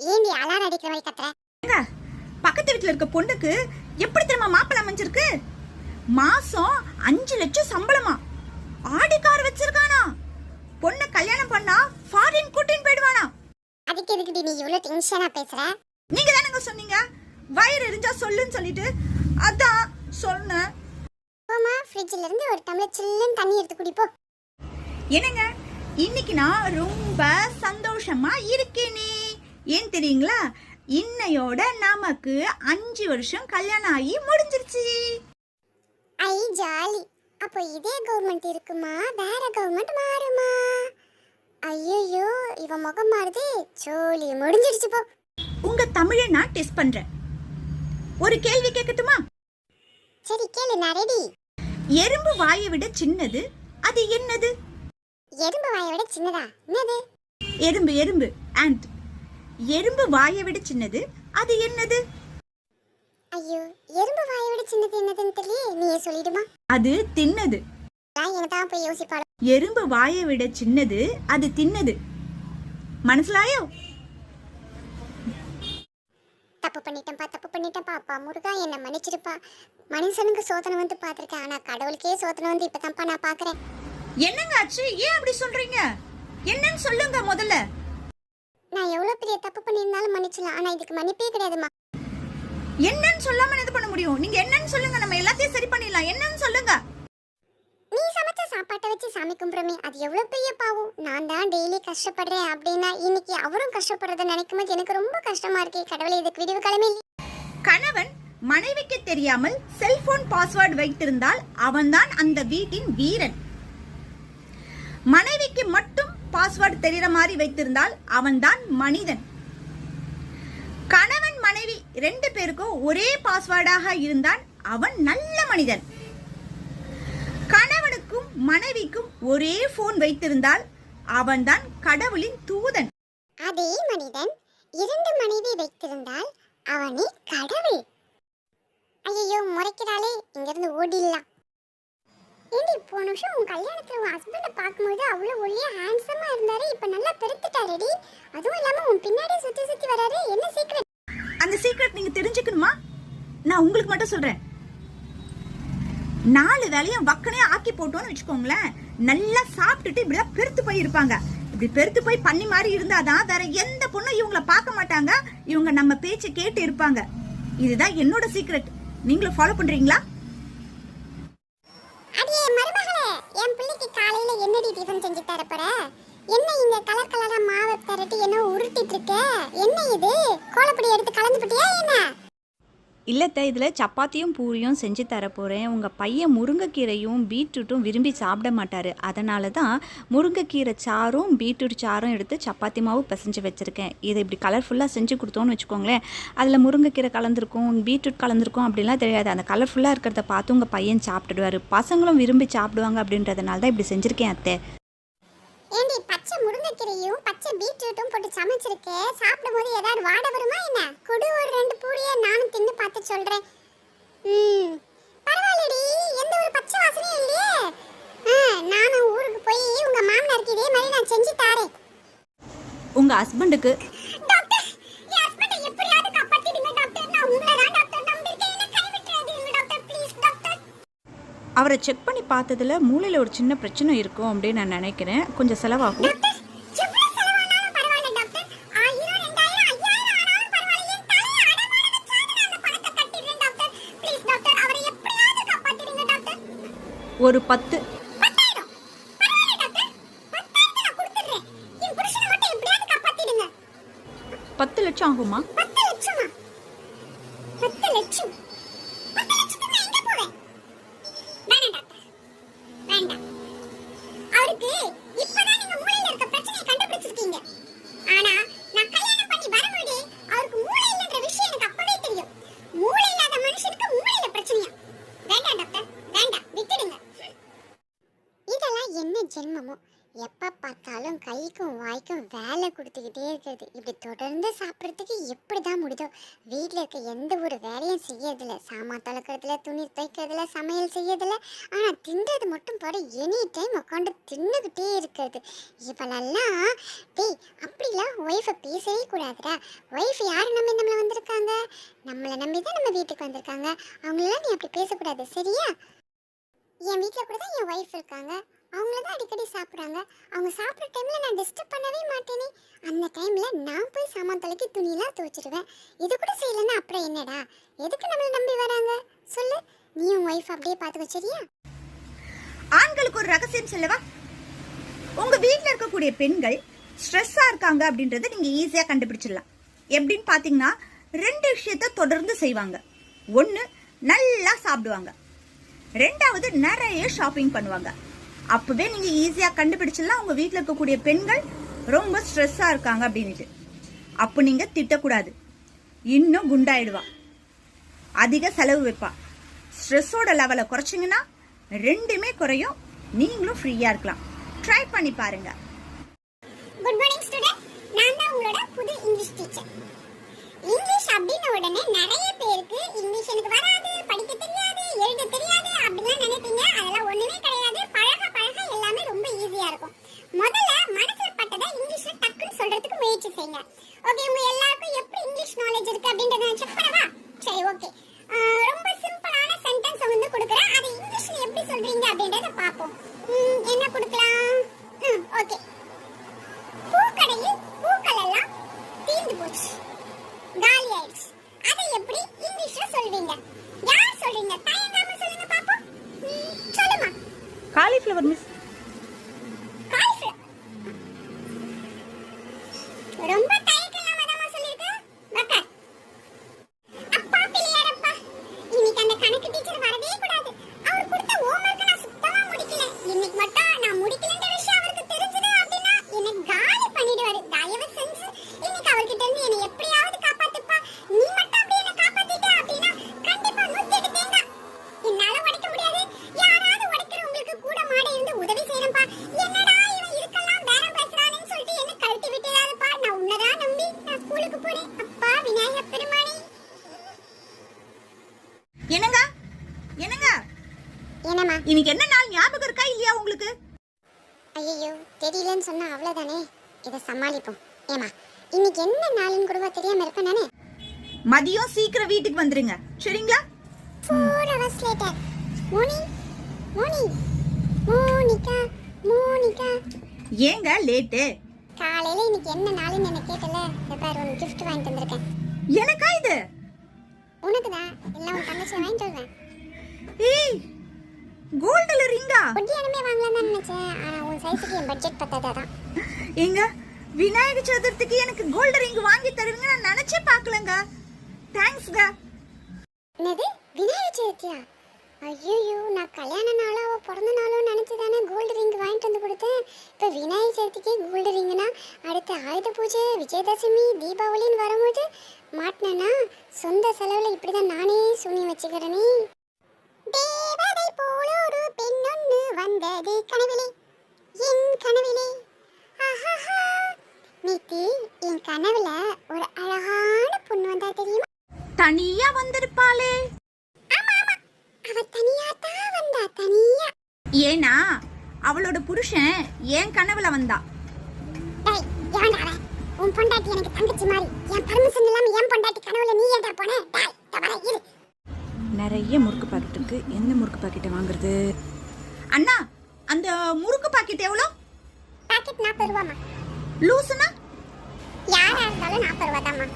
ஏண்டி அலாரம் அடிக்கிற மாதிரி கத்துற? ஏங்க பக்கத்து வீட்டுல இருக்க பொண்ணுக்கு எப்படி தெரியுமா மாப்பிள்ளை அமைஞ்சிருக்கு? மாசம் அஞ்சு லட்சம் சம்பளமா? Audi car வச்சிருக்கானா? பொண்ணை கல்யாணம் பண்ணா ஃபாரின் கூட்டின்னு போயிடுவானா? அதுக்கு எதுக்குடி நீ இவ்வளவு டென்ஷனா பேசுற? நீங்க தானங்க சொன்னீங்க. வயிறு எரிஞ்சா சொல்லுன்னு சொல்லிட்டு அதான் சொன்னேன். போமா ஃப்ரிட்ஜ்ல இருந்து ஒரு டம்ளர் சில்லுன்னு தண்ணி எடுத்து குடிப்போ என்னங்க இன்னைக்கு நான் ரொம்ப சந்தோஷமா இருக்கேனே. ஏன் தெரியுங்களா? இன்னையோட நமக்கு அஞ்சு வருஷம் கல்யாணம் ஆகி முடிஞ்சிருச்சு. ஐ ஜாலி. அப்போ இதே கவர்மெண்ட் இருக்குமா? வேற கவர்மெண்ட் மாறுமா? ஐயோ இவன் முகம் மாறுது. சோலி முடிஞ்சிடுச்சு போ. உங்க தமிழை நான் டெஸ்ட் பண்றேன். ஒரு கேள்வி கேட்கட்டுமா? சரி கேளு நான் ரெடி எறும்பு வாயை விட சின்னது அது என்னது? எறும்பு வாயை விட சின்னதா? என்னது? எறும்பு எறும்பு ant. எறும்பு வாயை விட சின்னது அது என்னது? ஐயோ எறும்பு வாயை விட சின்னது என்னதுன்னு தெரியல நீயே சொல்லிடுமா? அது தின்னது. நான் போய் யோசிப்பாள? எறும்பு வாயை விட சின்னது அது தின்னது. மனசுலாயோ? தப்பு பண்ணிட்டேன்ப்பா தப்பு பண்ணிட்டேன்ப்பா அப்பா முருகா என்ன மன்னிச்சிருப்பா மனுஷனுக்கு சோதனை வந்து பார்த்துருக்கேன். ஆனா கடவுளுக்கே சோதனை வந்து இப்பதான்ப்பா நான் பார்க்கறேன். என்னங்க ஆச்சு? ஏன் அப்படி சொல்றீங்க? என்னன்னு சொல்லுங்க முதல்ல. நான் எவ்வளவு பெரிய தப்பு பண்ணியிருந்தாலும் மன்னிச்சலாம் ஆனா இதுக்கு மன்னிப்பே கிடையாதுமா என்னன்னு சொல்லாம இது பண்ண முடியும்? நீங்க என்னன்னு சொல்லுங்க. நம்ம எல்லாத்தையும் சரி பண்ணிடலாம். என்னன்னு சொல்லுங்க. நீ சமைச்ச சாப்பாட்டை வச்சு சாமி கும்பிடுறமே அது எவ்வளவு பெரிய பாவம்? நான் தான் டெய்லி கஷ்டப்படுறேன் அப்படின்னா இன்னைக்கு அவரும் கஷ்டப்படுறத நினைக்கும் போது எனக்கு ரொம்ப கஷ்டமா இருக்கு. கடவுளே இதுக்கு விடிவு இல்லை கணவன் மனைவிக்கு தெரியாமல் செல்போன் பாஸ்வேர்டு வைத்திருந்தால் அவன்தான் அந்த வீட்டின் வீரன். மனைவிக்கு மட்டும் பாஸ்வேர்டு தெரியற மாதிரி வைத்திருந்தால் அவன்தான் மனிதன். கணவன் மனைவி ரெண்டு பேருக்கும் ஒரே பாஸ்வேர்டாக இருந்தால் அவன் நல்ல மனிதன். கணவனுக்கும் மனைவிக்கும் ஒரே போன் வைத்திருந்தால் அவன்தான் கடவுளின் தூதன். அதே மனிதன் இரண்டு மனைவி வைத்திருந்தால் அவனே கடவுள். ஐயோ முறைக்கிறாளே. இங்கிருந்து ஓடிடலாம். ஏண்டி போன வருஷம் உன் கல்யாணத்தில் உன் ஹஸ்பண்டை பார்க்கும்போது அவ்வளோ ஒல்லியா ஹேண்ட்ஸமாக இருந்தார். இப்போ நல்லா பெருத்துட்டாரடி. அதுவும் இல்லாமல் உன் பின்னாடியே சுற்றி சுற்றி வராரு. என்ன சீக்கிரம் அந்த சீக்ரெட் நீங்கள் தெரிஞ்சுக்கணுமா? நான் உங்களுக்கு மட்டும் சொல்கிறேன் நாலு வேலையும் வக்கனே ஆக்கி போட்டோம்னு வச்சுக்கோங்களேன். நல்லா சாப்பிட்டுட்டு இப்படிலாம் பெருத்து போய் இருப்பாங்க. இப்படி பெருத்து போய் பண்ணி மாதிரி இருந்தாதான் வேற எந்த பொண்ணும் இவங்கள பார்க்க மாட்டாங்க. இவங்க நம்ம பேச்சை கேட்டு இருப்பாங்க. இதுதான் என்னோட சீக்ரெட் நீங்களும் ஃபாலோ பண்ணுறீங்களா செஞ்சு தர போற? என்ன இங்க கலர் கலரா மாவை திரட்டி என்ன உருட்டிட்டு இருக்க? என்ன இது? கோலப்பொடி எடுத்து கலந்து போட்டியா என்ன? இல்லத்த இதில் சப்பாத்தியும் பூரியும் செஞ்சு தரப்போகிறேன் உங்கள் பையன் முருங்கைக்கீரையும் பீட்ரூட்டும் விரும்பி சாப்பிட மாட்டார். அதனால தான் முருங்கைக்கீரை சாறும் பீட்ரூட் சாறும் எடுத்து சப்பாத்தி மாவு பிசைஞ்சு வச்சுருக்கேன். இதை இப்படி கலர்ஃபுல்லாக செஞ்சு கொடுத்தோன்னு வச்சுக்கோங்களேன். அதில் முருங்கைக்கீரை கலந்துருக்கும் பீட்ரூட் கலந்துருக்கும் அப்படின்லாம் தெரியாது. அந்த கலர்ஃபுல்லாக இருக்கிறத பார்த்து உங்கள் பையன் சாப்பிட்டுடுவார். பசங்களும் விரும்பி சாப்பிடுவாங்க அப்படின்றதுனால தான் இப்படி செஞ்சுருக்கேன் அத்தை. ஏண்டி பச்சை முருங்கைக்கீரையும் பச்சை பீட்ரூட்டும் போட்டு சமைச்சிருக்கு? சாப்பிடும்போது ஏதாவது வாட வருமா என்ன? கொடு ஒரு ரெண்டு பூரியை நானும் தின்னு பார்த்து சொல்றேன். ம் பரவாயில்லடி எந்த ஒரு பச்சை வாசனையும் இல்லையே. ஆ, நானும் ஊருக்கு போய் உங்க மாமனாருக்கு இதே மாதிரி நான் செஞ்சு தாரேன். உங்கள் ஹஸ்பண்டுக்கு அவரை செக் பண்ணி பார்த்ததுல மூளையில் ஒரு சின்ன பிரச்சனை இருக்கும் அப்படின்னு நான் நினைக்கிறேன். கொஞ்சம் செலவாகும். டாக்டர் எவ்வளவு செலவானாலும் பரவாயில்ல டாக்டர். ஆயிரம் ரெண்டாயிரம் ஐயாயிரம் ஆனாலும் பரவாயில்ல என் தலையை அடமான வச்சாவது நான் அந்த பணத்தை கட்டிடுறேன் டாக்டர் ப்ளீஸ் டாக்டர் அவரை எப்படியாவது காப்பாத்திடுங்க டாக்டர் ஒரு பத்து பத்தாயிரம் பரவாயில்ல டாக்டர் பத்தாயிரத்தை நான் கொடுத்துடுறேன் என் புருஷனை மட்டும் எப்படியாவது காப்பாத்திடுங்க பத்து லட்சம் ஆகுமா பத்து லட்சமா பத்து லட்சம் பத்து லட்சத்துக்கு நான் எங்க போவேன் வேண்டாம் டாக்டர் வேண்டாம் அவருக்கு இப்பதான் நீங்க மூளையில இருக்க பிரச்சனையை கண்டுபிடிச்சிருக்கீங்க ஆனா நான் கல்யாணம் பண்ணி வரும்போது அவருக்கு மூளை இல்லைன்ற விஷயம் எனக்கு அப்பவே தெரியும் மூளை இல்லாத மனுஷனுக்கு மூளையில பிரச்சனையா வேண்டாம் டாக்டர் வேண்டாம் வாய்க்கும் வாய்க்கும் வேலை கொடுத்துக்கிட்டே இருக்கிறது. இப்படி தொடர்ந்து சாப்பிட்றதுக்கு எப்படி தான் முடியுதோ? வீட்டில் இருக்க எந்த ஒரு வேலையும் செய்யறதில்ல. சாமான் தொலைக்கிறதுல துணி துவைக்கிறதுல சமையல் செய்யறதில்ல. ஆனால் தின்றது மட்டும் பாரு எனி டைம் உட்காந்து தின்னுக்கிட்டே இருக்கிறது. இவளெல்லாம் டேய் அப்படிலாம் ஒய்ஃபை பேசவே கூடாதுடா. ஒய்ஃப் யாரை நம்பி நம்மளை வந்திருக்காங்க? நம்மளை நம்பி தான் நம்ம வீட்டுக்கு வந்திருக்காங்க. அவங்களெல்லாம் நீ அப்படி பேசக்கூடாது சரியா? என் வீட்டில் கூட தான் என் ஒய்ஃப் இருக்காங்க. அவங்கள தான் அடிக்கடி சாப்பிட்றாங்க. அவங்க சாப்பிட்ற டைமில் நான் டிஸ்டர்ப் பண்ணவே மாட்டேனே. அந்த டைமில் நான் போய் சாமான் தலைக்கு துணியெல்லாம் துவைச்சிடுவேன் இது கூட செய்யலைன்னா அப்புறம் என்னடா? எதுக்கு நம்மளை நம்பி வராங்க? சொல்லு. நீ உன் ஒய்ஃப் அப்படியே பார்த்து சரியா? ஆண்களுக்கு ஒரு ரகசியம் சொல்லவா? உங்கள் வீட்டில் இருக்கக்கூடிய பெண்கள் ஸ்ட்ரெஸ்ஸாக இருக்காங்க அப்படின்றத நீங்கள் ஈஸியாக கண்டுபிடிச்சிடலாம். எப்படின்னு பார்த்தீங்கன்னா ரெண்டு விஷயத்த தொடர்ந்து செய்வாங்க. ஒன்று நல்லா சாப்பிடுவாங்க. ரெண்டாவது நிறைய ஷாப்பிங் பண்ணுவாங்க. அப்பவே நீங்க ஈஸியா கண்டுபிடிச்சிடலாம். உங்க வீட்டில் இருக்கக்கூடிய பெண்கள் ரொம்ப ஸ்ட்ரெஸ்ஸா இருக்காங்க அப்படின்ட்டு அப்போ நீங்க திட்டக்கூடாது. இன்னும் குண்டாயிடுவா. அதிக செலவு வைப்பா. ஸ்ட்ரெஸ்ஸோட லெவலை குறைச்சிங்கன்னா ரெண்டுமே குறையும். நீங்களும் ஃப்ரீயாக இருக்கலாம். ட்ரை பண்ணி பாருங்க. குட் மார்னிங் ஸ்டூடெண்ட் நான் தான் உங்களோட புது இங்கிலீஷ் டீச்சர் இங்கிலீஷ் அப்படின்ன உடனே நிறைய பேருக்கு இங்கிலீஷ் எனக்கு வராது படிக்க தெரியாது எழுத தெரியாது அப்படிலாம் நினைப்பீங்க. அதெல்லாம் ஒண்ணுமே கிடையாது. ஈஸியா இருக்கும். முதல்ல மனசுல பட்டதை இங்கிலீஷ்ல டக்குன்னு சொல்றதுக்கு முயற்சி செய்யுங்க. ஓகே உங்க எல்லாருக்கும் எப்படி இங்கிலீஷ் நாலேஜ் இருக்கு அப்படின்றத நான் செக் பண்ணவா? சரி ஓகே ரொம்ப சிம்பிளான சென்டென்ஸ் வந்து கொடுக்குறேன். அதை இங்கிலீஷ்ல எப்படி சொல்றீங்க அப்படின்றத பார்ப்போம். என்ன கொடுக்கலாம்? ஓகே பூக்கடையில் பூக்கள் எல்லாம் தீர்ந்து போச்சு. காலி ஆயிடுச்சு. அதை எப்படி இங்கிலீஷ்ல சொல்வீங்க? யார் சொல்றீங்க? தயங்காம சொல்லுங்க பாப்போம். சொல்லுமா. காலிஃப்ளவர் மிஸ் என்னம்மா? இன்னைக்கு என்ன நாள்? ஞாபகம் இருக்கா இல்லையா உங்களுக்கு? ஐயோ தெரியலன்னு சொன்னா அவ்வளவுதானே? இதை சமாளிப்போம். ஏமா இன்னைக்கு என்ன நாளுன்னு கூடவா தெரியாம இருப்பேன் நானே? மதியம் சீக்கிரம் வீட்டுக்கு வந்துருங்க. சரிங்களா? Four hours later Moni Moni Monica Monica. ஏங்க லேட்டு காலையில இன்னைக்கு என்ன நாளுன்னு என்ன கேட்டல? இந்த பாரு உனக்கு gift வாங்கிட்டு வந்திருக்கேன். எனக்கா இது? உனக்கு தான் எல்லாம் உன் தங்கச்சி வாங்கிட்டு வருவேன். ஏய் கோல்டுல ரிங்கா? ஒட்டியானமே வாங்கலாம் தான் நினைச்சேன். ஆனா உன் சைஸுக்கு என் பட்ஜெட் பத்தாதா தான் ஏங்க விநாயகர் சதுர்த்திக்கு எனக்கு கோல்டு ரிங் வாங்கி தருவீங்க நான் நினைச்சே பார்க்கலங்க. தேங்க்ஸ்ங்க என்னது? விநாயகர் சதுர்த்தியா? ஐயோ நான் கல்யாண நாளோ பிறந்த நாளோ நினைச்சு தானே கோல்டு ரிங் வாங்கிட்டு வந்து கொடுத்தேன். இப்போ விநாயகர் சதுர்த்திக்கே கோல்டு ரிங்னா அடுத்த ஆயுத பூஜை விஜயதசமி தீபாவளின்னு வரும்போது மாட்டினேன்னா சொந்த செலவில் இப்படி தான் நானே சுனி வச்சுக்கிறேனே. போல ஒரு பெண்ணொன்று வந்தது கனவிலே. என் கனவிலே. ஆஹாஹா. நேத்து என் கனவுல ஒரு அழகான பொண்ணு வந்தா தெரியுமா? தனியா வந்திருப்பாளே. ஆமா ஆமா. அவ தனியா தான் வந்தா தனியா. ஏன்னா அவளோட புருஷன் என் கனவுல வந்தா. டேய் ஏன்டா அவ உன் பொண்டாட்டி எனக்கு தங்கச்சி மாதிரி. என் பர்மிஷன் இல்லாம என் பொண்டாட்டி கனவுல நீ ஏன்டா போன? டேய் தவற இரு. நிறைய முறுக்கு பாக்கெட் இருக்கு. எந்த முறுக்கு பாக்கெட்டை வாங்குறது? அண்ணா அந்த முறுக்கு பாக்கெட் எவ்வளோ? பாக்கெட் நாற்பது ரூபாமா லூசுனா யாரா இருந்தாலும் நாற்பது ரூபா